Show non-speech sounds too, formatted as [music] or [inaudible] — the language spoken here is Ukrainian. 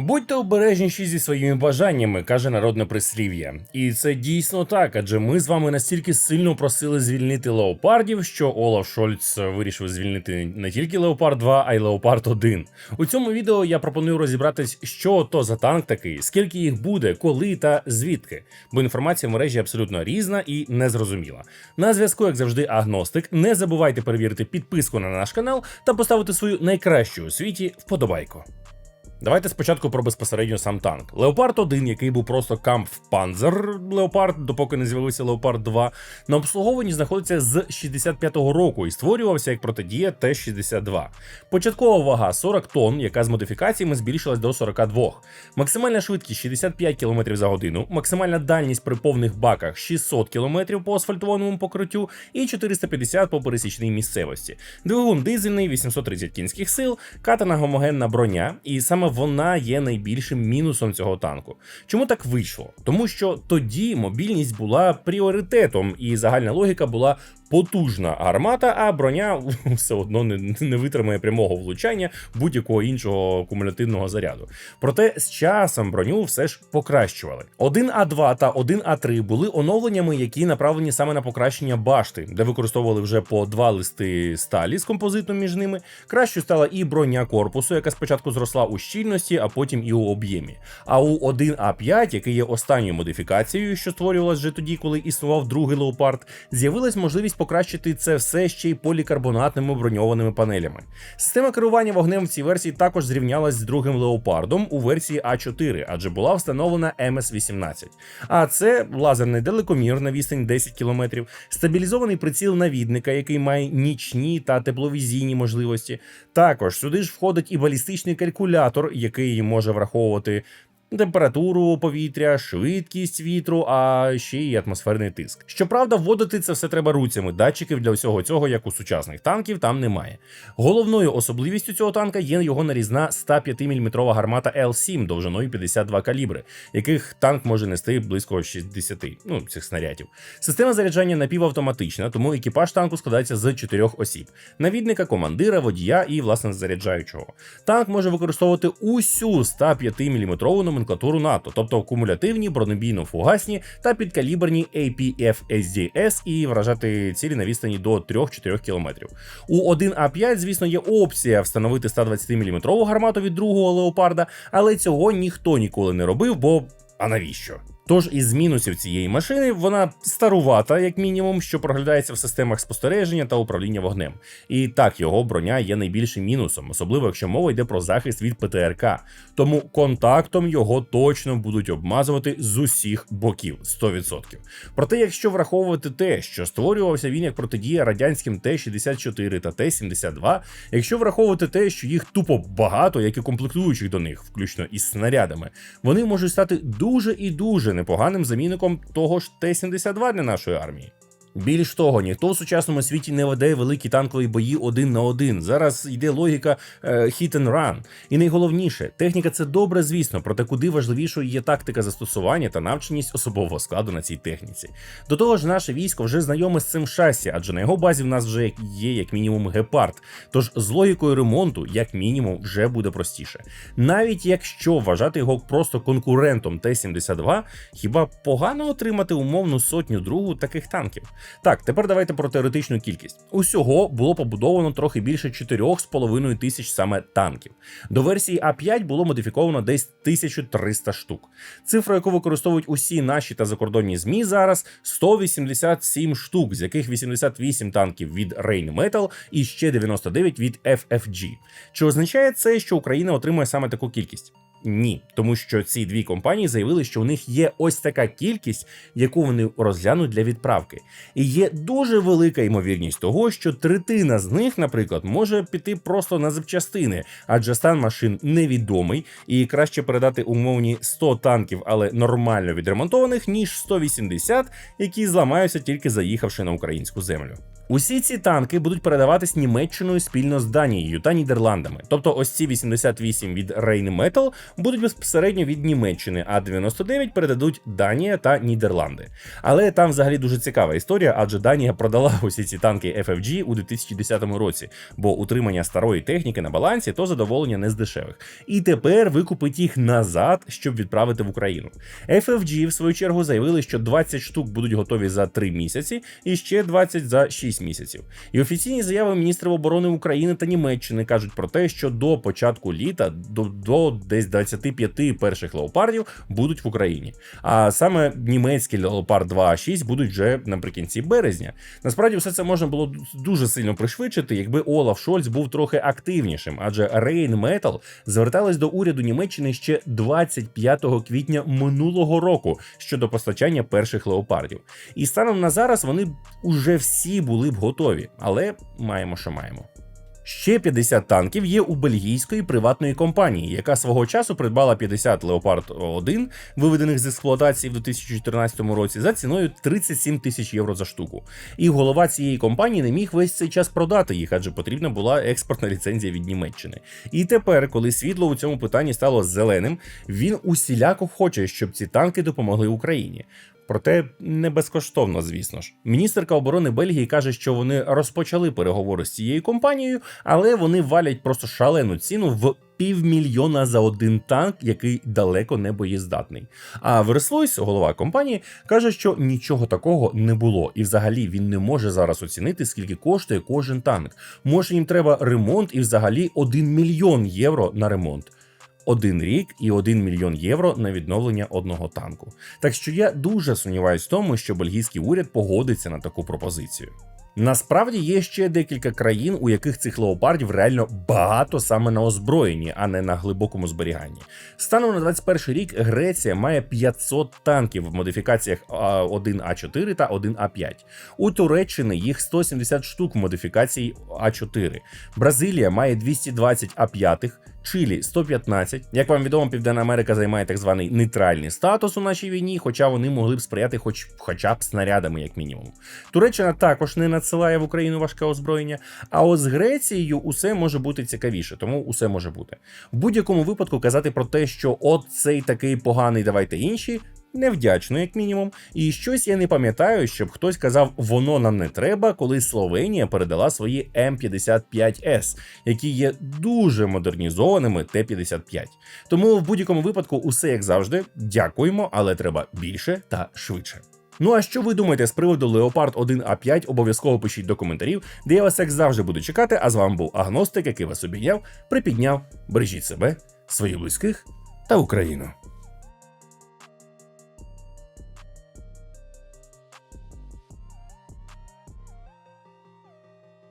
Будьте обережніші зі своїми бажаннями, каже народне прислів'я. І це дійсно так, адже ми з вами настільки сильно просили звільнити леопардів, що Олаф Шольц вирішив звільнити не тільки Леопард 2, а й Леопард 1. У цьому відео я пропоную розібратись, що то за танк такий, скільки їх буде, коли та звідки. Бо інформація в мережі абсолютно різна і незрозуміла. На зв'язку, як завжди, агностик. Не забувайте перевірити підписку на наш канал та поставити свою найкращу у світі вподобайку. Давайте спочатку про безпосередньо сам танк. Леопард 1, який був просто Кампфпанзер Леопард, допоки не з'явився Леопард 2, на обслуговуванні знаходиться з 65-го року і створювався як протидія Т-62. Початкова вага 40 тонн, яка з модифікаціями збільшилась до 42. Максимальна швидкість 65 км за годину, максимальна дальність при повних баках 600 км по асфальтованому покриттю і 450 по пересічній місцевості. Двигун дизельний, 830 кінських сил, катана гомогенна броня, і саме вона є найбільшим мінусом цього танку. Чому так вийшло? Тому що тоді мобільність була пріоритетом, і загальна логіка була потужна гармата, а броня [laughs] все одно не, не витримає прямого влучання будь-якого іншого кумулятивного заряду. Проте з часом броню все ж покращували. 1А2 та 1А3 були оновленнями, які направлені саме на покращення башти, де використовували вже по два листи сталі з композитом між ними. Кращою стала і броня корпусу, яка спочатку зросла у щільності, а потім і у об'ємі. А у 1А5, який є останньою модифікацією, що створювалась вже тоді, коли існував другий леопард, з'явилась можливість покращити це все ще й полікарбонатними броньованими панелями. Система керування вогнем в цій версії також зрівнялась з другим леопардом у версії А4, адже була встановлена МС-18. А це лазерний далекомір на відстань 10 км, стабілізований приціл навідника, який має нічні та тепловізійні можливості. Також сюди ж входить і балістичний калькулятор, який може враховувати температуру повітря, швидкість вітру, а ще й атмосферний тиск. Щоправда, вводити це все треба руцями. Датчиків для всього цього, як у сучасних танків, там немає. Головною особливістю цього танка є його нарізна 105 мм гармата Л7 довжиною 52 калібри, яких танк може нести близько 60 ну, цих снарядів. Система заряджання напівавтоматична, тому екіпаж танку складається з чотирьох осіб: навідника, командира, водія і власне заряджаючого. Танк може використовувати усю 105 мм номенклатуру НАТО, тобто кумулятивні, бронебійно-фугасні та підкаліберні APF-SDS і вражати цілі на відстані до 3-4 км. У 1А5, звісно, є опція встановити 120 мм гармату від другого леопарда, але цього ніхто ніколи не робив, бо а навіщо? Тож із мінусів цієї машини вона старувата, як мінімум, що проглядається в системах спостереження та управління вогнем. І так його броня є найбільшим мінусом, особливо якщо мова йде про захист від ПТРК. Тому контактом його точно будуть обмазувати з усіх боків 100%. Проте, якщо враховувати те, що створювався він як протидія радянським Т-64 та Т-72, якщо враховувати те, що їх тупо багато, як і комплектуючих до них, включно із снарядами, вони можуть стати дуже і дуже непоганим замінником того ж Т-72 для нашої армії. Більш того, ніхто в сучасному світі не веде великі танкові бої один на один. Зараз йде логіка е, hit and run. І найголовніше, техніка це добре, звісно, проте куди важливішою є тактика застосування та навченість особового складу на цій техніці. До того ж, наше військо вже знайоме з цим шасі, адже на його базі в нас вже є як мінімум гепард. Тож з логікою ремонту, як мінімум, вже буде простіше. Навіть якщо вважати його просто конкурентом Т-72, хіба погано отримати умовну сотню другу таких танків? Так, тепер давайте про теоретичну кількість. Усього було побудовано трохи більше 4,5 тисяч саме танків. До версії А5 було модифіковано десь 1300 штук. Цифра, яку використовують усі наші та закордонні змі зараз 187 штук, з яких 88 танків від Rain Metal і ще 99 від FFG. Чи означає це, що Україна отримує саме таку кількість? Ні, тому що ці дві компанії заявили, що у них є ось така кількість, яку вони розглянуть для відправки. І є дуже велика ймовірність того, що третина з них, наприклад, може піти просто на запчастини, адже стан машин невідомий, і краще передати умовні 100 танків, але нормально відремонтованих, ніж 180, які зламаються тільки заїхавши на українську землю. Усі ці танки будуть передаватись Німеччиною спільно з Данією та Нідерландами. Тобто ось ці 88 від Rheinmetall будуть безпосередньо від Німеччини, а 99 передадуть Данія та Нідерланди. Але там взагалі дуже цікава історія, адже Данія продала [laughs] усі ці танки FFG у 2010 році, бо утримання старої техніки на балансі то задоволення не з дешевих. І тепер викупить їх назад, щоб відправити в Україну. FFG, в свою чергу, заявили, що 20 штук будуть готові за 3 місяці і ще 20 за 6 місяців. І офіційні заяви міністрів оборони України та Німеччини кажуть про те, що до початку літа до, до десь 25 перших леопардів будуть в Україні. А саме німецькі леопард 2А6 будуть вже наприкінці березня. Насправді, все це можна було дуже сильно пришвидшити, якби Олаф Шольц був трохи активнішим, адже Rheinmetall звертались до уряду Німеччини ще 25 квітня минулого року щодо постачання перших леопардів. І станом на зараз вони уже всі були б готові, але маємо, що маємо. Ще 50 танків є у бельгійської приватної компанії, яка свого часу придбала 50 Leopard 1, виведених з експлуатації в 2014 році, за ціною 37 тисяч євро за штуку. І голова цієї компанії не міг весь цей час продати їх, адже потрібна була експортна ліцензія від Німеччини. І тепер, коли світло у цьому питанні стало зеленим, він усіляко хоче, щоб ці танки допомогли Україні. Проте не безкоштовно, звісно ж. Міністерка оборони Бельгії каже, що вони розпочали переговори з цією компанією, але вони валять просто шалену ціну в півмільйона за один танк, який далеко не боєздатний. А Верслойс, голова компанії, каже, що нічого такого не було, і взагалі він не може зараз оцінити, скільки коштує кожен танк. Може їм треба ремонт і взагалі 1 мільйон євро на ремонт один рік і 1 мільйон євро на відновлення одного танку. Так що я дуже сумніваюсь в тому, що бельгійський уряд погодиться на таку пропозицію. Насправді є ще декілька країн, у яких цих леопардів реально багато саме на озброєнні, а не на глибокому зберіганні. Станом на 21 рік Греція має 500 танків в модифікаціях 1А4 та 1А5. У Туреччини їх 170 штук в модифікації А4. Бразилія має 220 А5. Чилі 115. Як вам відомо, Південна Америка займає так званий нейтральний статус у нашій війні, хоча вони могли б сприяти хоч хоча б снарядами, як мінімум. Туреччина також не надсилає в Україну важке озброєння. А от з Грецією усе може бути цікавіше, тому усе може бути. В будь-якому випадку казати про те, що от цей такий поганий, давайте інші. Невдячно, як мінімум, і щось я не пам'ятаю, щоб хтось казав, воно нам не треба, коли Словенія передала свої М55С, які є дуже модернізованими Т-55. Тому в будь-якому випадку, усе як завжди, дякуємо, але треба більше та швидше. Ну а що ви думаєте з приводу Leopard 1А5? Обов'язково пишіть до коментарів, де я вас як завжди буду чекати. А з вами був Агностик, який вас обійняв, припідняв. Бережіть себе, своїх близьких та Україну.